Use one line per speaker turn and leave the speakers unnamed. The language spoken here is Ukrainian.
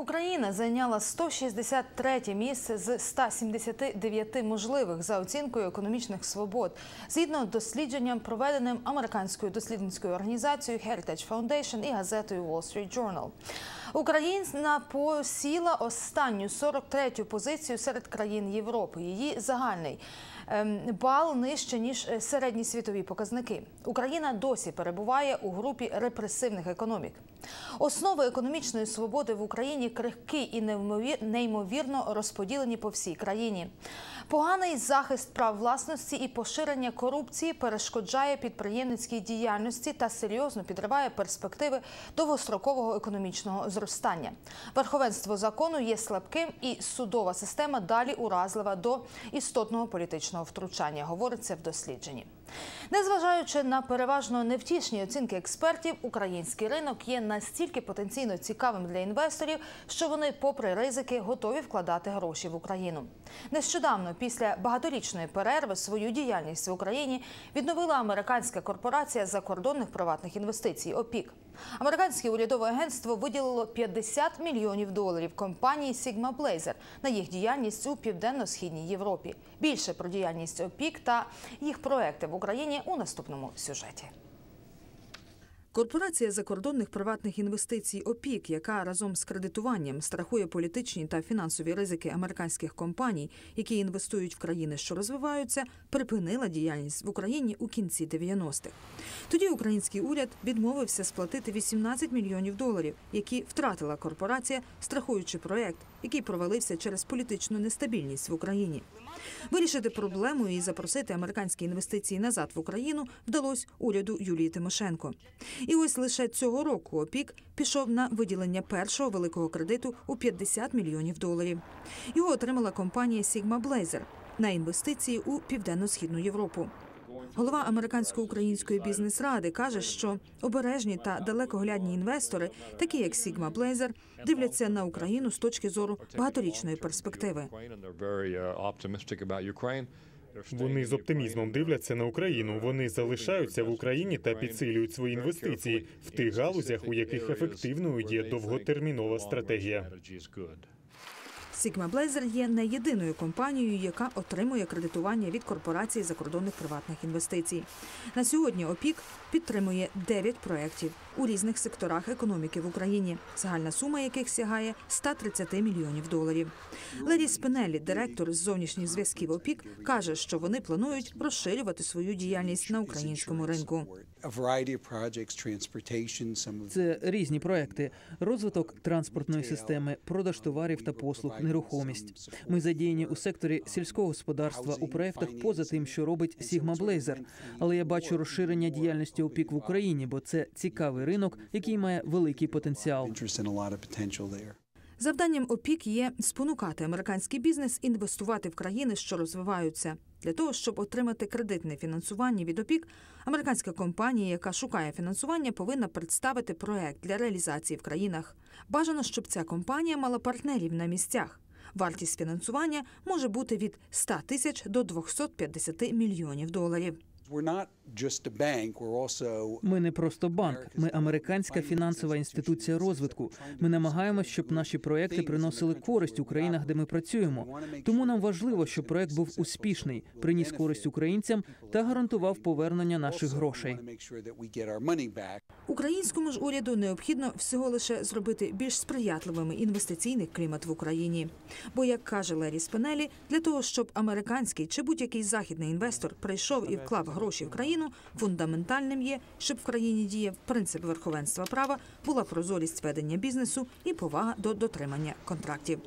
Україна зайняла 163 місце з 179 можливих за оцінкою економічних свобод, згідно дослідженням, проведеним американською дослідницькою організацією Heritage Foundation і газетою Wall Street Journal. Україна посіла останню 43-ю позицію серед країн Європи. Її загальний бал нижче ніж е, середні світові показники. Україна досі перебуває у групі репресивних економік. Основи економічної свободи в Україні крихкі і неймовірно розподілені по всій країні. Поганий захист прав власності і поширення корупції перешкоджає підприємницькій діяльності та серйозно підриває перспективи довгострокового економічного зростання. Верховенство закону є слабким, і судова система далі уразлива до істотного політичного втручання, говориться в дослідженні. Незважаючи на переважно невтішні оцінки експертів, український ринок є настільки потенційно цікавим для інвесторів, що вони, попри ризики, готові вкладати гроші в Україну. Нещодавно, після багаторічної перерви, свою діяльність в Україні відновила американська корпорація закордонних приватних інвестицій ОПІК. Американське урядове агентство виділило 50 мільйонів доларів компанії Sigma Blazer на їх діяльність у південно-східній Європі. Більше про діяльність ОПІК та їх проекти в Україні у наступному сюжеті. Корпорація закордонних приватних інвестицій ОПІК, яка разом з кредитуванням страхує політичні та фінансові ризики американських компаній, які інвестують в країни, що розвиваються, припинила діяльність в Україні у кінці 90-х. Тоді український уряд відмовився сплатити 18 мільйонів доларів, які втратила корпорація, страхуючи проект, який провалився через політичну нестабільність в Україні. Вирішити проблему і запросити американські інвестиції назад в Україну вдалося уряду Юлії Тимошенко. І ось лише цього року ОПІК пішов на виділення першого великого кредиту у 50 мільйонів доларів. Його отримала компанія Sigma Blazer на інвестиції у південно-східну Європу. Голова американсько-української бізнес-ради каже, що обережні та далекоглядні інвестори, такі як Sigma Blazer, дивляться на Україну з точки зору багаторічної перспективи.
Вони з оптимізмом дивляться на Україну. Вони залишаються в Україні та підсилюють свої інвестиції в тих галузях, у яких ефективною є довготермінова стратегія.
Sigma Blazer є не єдиною компанією, яка отримує кредитування від корпорації закордонних приватних інвестицій. На сьогодні ОПІК підтримує 9 проєктів у різних секторах економіки в Україні, загальна сума яких сягає 130 мільйонів доларів. Лері Спинеллі, директор з зовнішніх зв'язків ОПІК, каже, що вони планують розширювати свою діяльність на українському ринку.
Це різні проекти: розвиток транспортної системи, продаж товарів та послуг, нерухомість. Ми задіяні у секторі сільського господарства у проектах поза тим, що робить Sigma Blazer. Але я бачу розширення діяльності ОПІК в Україні, бо це цікавий ринок, який має великий потенціал.
Завданням ОПІК є спонукати американський бізнес інвестувати в країни, що розвиваються. Для того щоб отримати кредитне фінансування від ОПІК, американська компанія, яка шукає фінансування, повинна представити проект для реалізації в країнах. Бажано, щоб ця компанія мала партнерів на місцях. Вартість фінансування може бути від 100 тисяч до 250 мільйонів доларів.
Ми не просто банк, ми американська фінансова інституція розвитку. Ми намагаємося, щоб наші проекти приносили користь у країнах, де ми працюємо. Тому нам важливо, щоб проект був успішний, приніс користь українцям та гарантував повернення наших грошей.
Українському ж уряду необхідно всього лише зробити більш сприятливими інвестиційний клімат в Україні. Бо, як каже Лері Спинелі, для того, щоб американський чи будь-який західний інвестор прийшов і вклав гроші в країну, фундаментальним є, щоб в країні діяв принцип верховенства права, була прозорість ведення бізнесу і повага до дотримання контрактів.